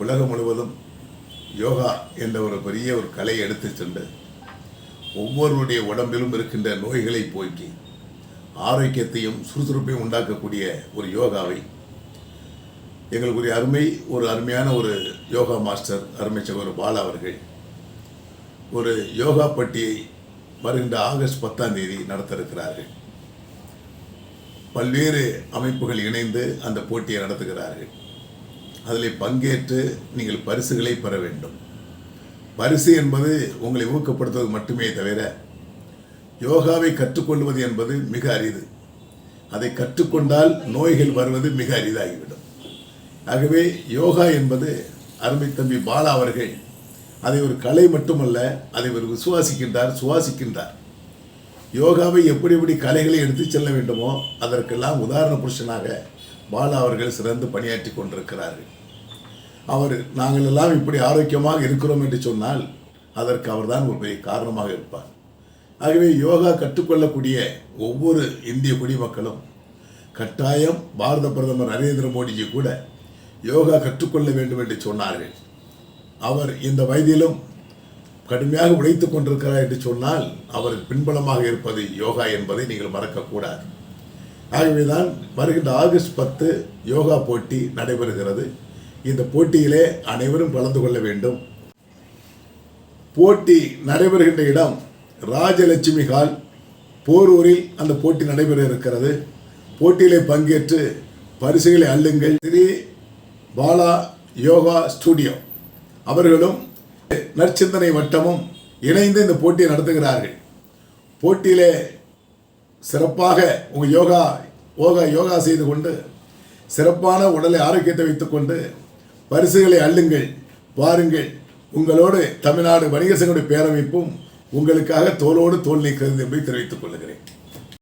உலகம் முழுவதும் யோகா என்ற ஒரு பெரிய ஒரு கலையை எடுத்து சென்று ஒவ்வொருவருடைய உடம்பிலும் இருக்கின்ற நோய்களை போக்கி ஆரோக்கியத்தையும் சுறுசுறுப்பையும் உண்டாக்கக்கூடிய ஒரு யோகாவை எங்களுக்குரிய அருமை ஒரு அருமையான ஒரு யோகா மாஸ்டர் அருமை சகோதரர் பாலா அவர்கள் ஒரு யோகா பட்டியை வருகின்ற ஆகஸ்ட் பத்தாம் தேதி நடத்த இருக்கிறார்கள் பல்வேறு அமைப்புகள் இணைந்து அந்த போட்டியை நடத்துகிறார்கள். அதில் பங்கேற்று நீங்கள் பரிசுகளை பெற வேண்டும். பரிசு என்பது உங்களை ஊக்கப்படுத்துவது மட்டுமே தவிர யோகாவை கற்றுக்கொள்வது என்பது மிக அரிது. அதை கற்றுக்கொண்டால் நோய்கள் வருவது மிக அரிதாகிவிடும். ஆகவே யோகா என்பது அருமை தம்பி பாலா அவர்கள் அதை ஒரு கலை மட்டுமல்ல அதை ஒரு விசுவாசிக்கின்றார் சுவாசிக்கின்றார். யோகாவை எப்படி எப்படி கலைகளை எடுத்து செல்ல வேண்டுமோ அதற்கெல்லாம் உதாரண புருஷனாக பாலா அவர்கள் சிறந்து பணியாற்றி கொண்டிருக்கிறார்கள். அவர் நாங்கள் எல்லாம் இப்படி ஆரோக்கியமாக இருக்கிறோம் என்று சொன்னால் அதற்கு அவர்தான் ஒரு பெரிய காரணமாக இருப்பார். ஆகவே யோகா கற்றுக்கொள்ளக்கூடிய ஒவ்வொரு இந்திய குடிமக்களும் கட்டாயம் பாரத பிரதமர் நரேந்திர மோடிஜி கூட யோகா கற்றுக்கொள்ள வேண்டும் என்று சொன்னார்கள். அவர் இந்த வயதிலும் கடுமையாக உழைத்து கொண்டிருக்கிறார் என்று சொன்னால் அவர் பின்பலமாக இருப்பது யோகா என்பதை நீங்கள் மறக்கக்கூடாது. ஆகவேதான் வருகின்ற ஆகஸ்ட் பத்து யோகா போட்டி நடைபெறுகிறது. இந்த போட்டியிலே அனைவரும் கலந்து கொள்ள வேண்டும். போட்டி நடைபெறுகின்ற இடம் ராஜலட்சுமி ஹால். போரூரில் அந்த போட்டி நடைபெற இருக்கிறது. போட்டியிலே பங்கேற்று பரிசுகளை அள்ளுங்கள். ஸ்ரீ பாலா யோகா ஸ்டூடியோ. அவர்களும் நற்சிந்தனை வட்டமும் இணைந்து இந்த போட்டியை நடத்துகிறார்கள். போட்டியிலே சிறப்பாக உங்கள் யோகா யோகா யோகா செய்து கொண்டு சிறப்பான உடலை ஆரோக்கியத்தை வைத்துக்கொண்டு பரிசுகளை அள்ளுங்கள் பாருங்கள் உங்களோடு தமிழ்நாடு வணிக சங்கடைய பேரமைப்பும் உங்களுக்காக தோளோடு தோல் நீக்கிறது என்பதை தெரிவித்துக் கொள்கிறேன்.